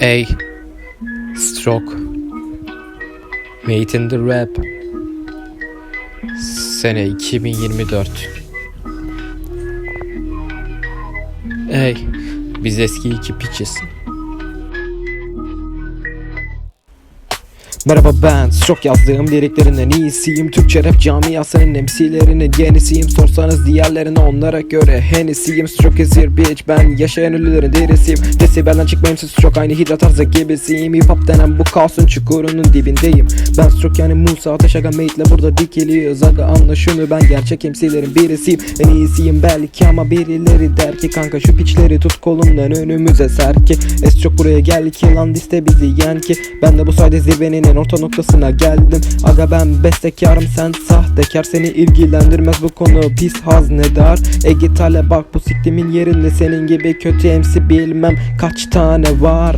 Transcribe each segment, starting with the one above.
A. Stroke. Made in the Rap. Sene 2024. Ey, biz eski iki piçiz. Merhaba ben çok yazdığım liriklerinden iyisiyim Türkçe rap camiasının MC'lerinin yenisiyim Sorsanız diğerlerine onlara göre henisiyim. Stroke is here bitch ben yaşayan ölülerin derisiyim. Desibelden çıkmayayım siz çok aynı hidra tarzı gibisiyim. Hip hop denen bu kaosun çukurunun dibindeyim. Ben Stroke yani Musa Ateş Aga mate'le burada dikiliyoruz. Aga anla şunu ben gerçek MC'lerin birisiyim. En iyisiyim belki ama birileri der ki Kanka şu piçleri tut kolumdan önümüze ser ki. Es çok buraya gel ki lan liste bizi yen ki. Ben de bu sayede zirvenin en orta noktasına geldim. Aga ben bestekarım sen sahtekar. Seni ilgilendirmez bu konu pis haznedar. E git hele bak bu siktimin yerinde. Senin gibi kötü MC bilmem kaç tane var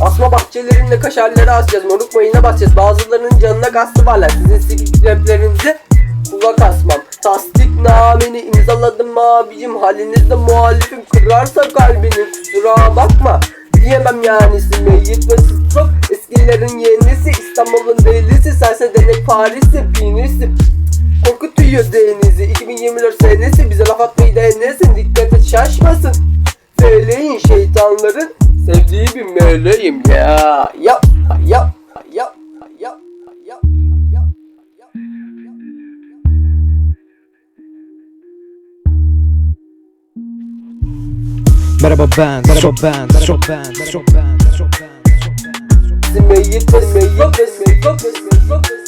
Asma bahçelerinde kaşarları asacağız. Moruk mayına basacağız. Bazılarının canına kastı varlar. Sizin sikik raplerinize kulak asmam. Tasdik nameni imzaladım abicim. Halinizde muhalifim kırarsa kalbini kusura bakma. Diyemem yani Meyit ve stroke Eskilerin yenisi İstanbul'un delisi Serse denek Paris'i Pinisi Korkutuyor denizi 2024 senesi Bize laf atmayı denesin Dikkat et şaşmasın Söyleyin şeytanların meleğim ya. Yap, yap, yap, yap, yap, yap. Merhaba ben, merhaba ben, merhaba ben, merhaba ben, merhaba ben, merhaba ben Meyit ve meyit ve meyit ve meyit ve